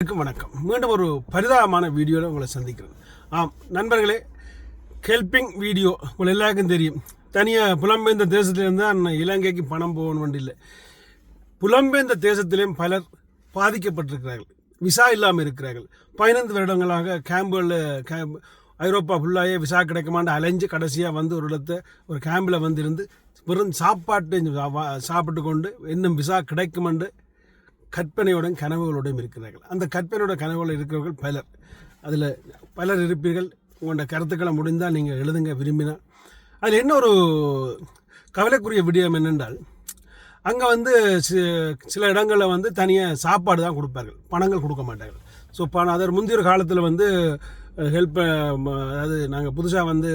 அனைவருக்கும் வணக்கம். மீண்டும் ஒரு பரிதாபமான வீடியோவில் உங்களை சந்திக்கிறேன். ஆம் நண்பர்களே ஹெல்பிங் வீடியோ உங்களை எல்லாருக்கும் தெரியும். தனியாக புலம்பெயர்ந்த தேசத்திலேருந்து தான் இலங்கைக்கு பணம் போகணும் இல்லை. புலம்பெயர்ந்த தேசத்திலேயும் பலர் பாதிக்கப்பட்டிருக்கிறார்கள். விசா இல்லாமல் இருக்கிறார்கள். பதினைந்து வருடங்களாக கேம்புகளில் கேம்ப் ஐரோப்பா ஃபுல்லாகவே விசா கிடைக்குமாண்டு அலைஞ்சு கடைசியாக வந்து ஒரு இடத்த ஒரு கேம்பில் வந்திருந்து வெறும் சாப்பாட்டு சாப்பிட்டு கொண்டு இன்னும் விசா கிடைக்குமென்று கற்பனையோடும் கனவுகளோடும் இருக்கிறார்கள். அந்த கற்பனையோட கனவுகள் இருக்கிறவர்கள் பலர். அதில் பலர் இருப்பீர்கள். உங்களோட கருத்துக்களை முடிந்தால் நீங்கள் எழுதுங்க விரும்பினால் அதில் என்ன ஒரு கவலைக்குரிய விடயம் என்னென்றால் அங்கே வந்து சில இடங்களில் வந்து தனியாக சாப்பாடு தான் கொடுப்பார்கள். பணங்கள் கொடுக்க மாட்டார்கள். ஸோ பணம் அதர் முந்தைய காலத்தில் வந்து ஹெல்ப் அதாவது நாங்கள் புதுசாக வந்து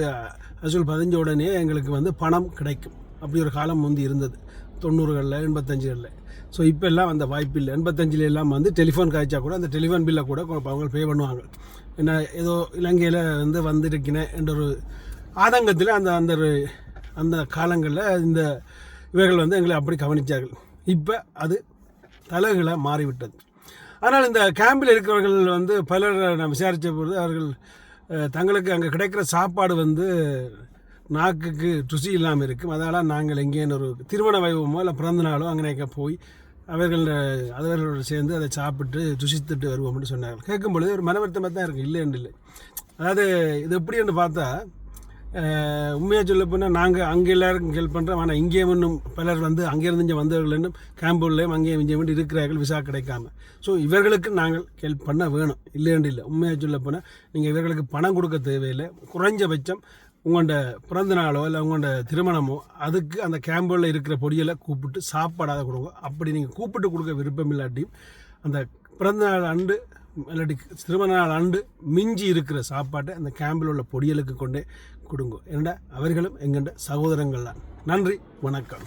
அசூல் பதிஞ்ச உடனே எங்களுக்கு வந்து பணம் கிடைக்கும். அப்படி ஒரு காலம் முந்தி இருந்தது. தொண்ணூறுகளில் எண்பத்தஞ்சுகளில். ஸோ இப்போ எல்லாம் அந்த வாய்ப்பு இல்லை எண்பத்தஞ்சில் எல்லாம் வந்து டெலிஃபோன் காய்ச்சா கூட அந்த டெலிஃபோன் பில்லை கூட அவங்க பே பண்ணுவாங்க. என்ன ஏதோ இலங்கையில் வந்து வந்திருக்கிறேன் என்ற ஒரு ஆதங்கத்தில் அந்த அந்த ஒரு அந்த காலங்களில் இந்த இவர்கள் வந்து எங்களை அப்படி கவனித்தார்கள் இப்போ அது தலைகளை மாறிவிட்டது. ஆனால் இந்த கேம்பில் இருக்கிறவர்கள் வந்து பலர் நான் விசாரித்த பொழுது அவர்கள் தங்களுக்கு அங்கே கிடைக்கிற சாப்பாடு வந்து நாக்குக்கு ருசி இல்லாமல் இருக்கும். அதனால் நாங்கள் எங்கேயும் ஒரு திருமண வைபவமோ இல்லை பிறந்த நாளோ அங்கே போய் அவர்கள் அவர்களோடு சேர்ந்து அதை சாப்பிட்டு ருசித்துட்டு வருவோம்னு சொன்னார்கள். கேட்கும் பொழுது ஒரு மனவருத்தமாக தான் இருக்குது இல்லைன்னு இல்லை. அதாவது இது எப்படின்னு பார்த்தா உண்மையாக சொல்ல போனால் நாங்கள் அங்கே எல்லாருக்கும் ஹெல்ப் பண்ணுறோம் ஆனால் இங்கேயும் இன்னும் பலர் வந்து அங்கேருந்து இங்கே வந்தவர்கள் இன்னும் கேம்பூர்லேயும் அங்கேயும் இங்கே வந்து இருக்கிறார்கள் விசா கிடைக்காம. ஸோ இவர்களுக்கு நாங்கள் ஹெல்ப் பண்ண வேணும். இல்லைன்னு இல்லை. உண்மையாக சொல்ல போனால் நீங்கள் இவர்களுக்கு பணம் கொடுக்க தேவையில்லை. குறைஞ்சபட்சம் உங்களோட பிறந்த நாளோ இல்லை உங்களோட திருமணமோ அதுக்கு அந்த கேம்பில் இருக்கிற பொடியலை கூப்பிட்டு சாப்பாடாக கொடுங்க. அப்படி நீங்கள் கூப்பிட்டு கொடுக்க விருப்பம் இல்லாட்டியும் அந்த பிறந்த நாள் அண்டு இல்லாட்டி திருமண நாள் அண்டு மிஞ்சி இருக்கிற சாப்பாட்டை அந்த கேம்பில் உள்ள பொடியலுக்கு கொண்டே கொடுங்க. ஏன்னா அவர்களும் எங்கண்ட சகோதரங்கள் தான் நன்றி வணக்கம்.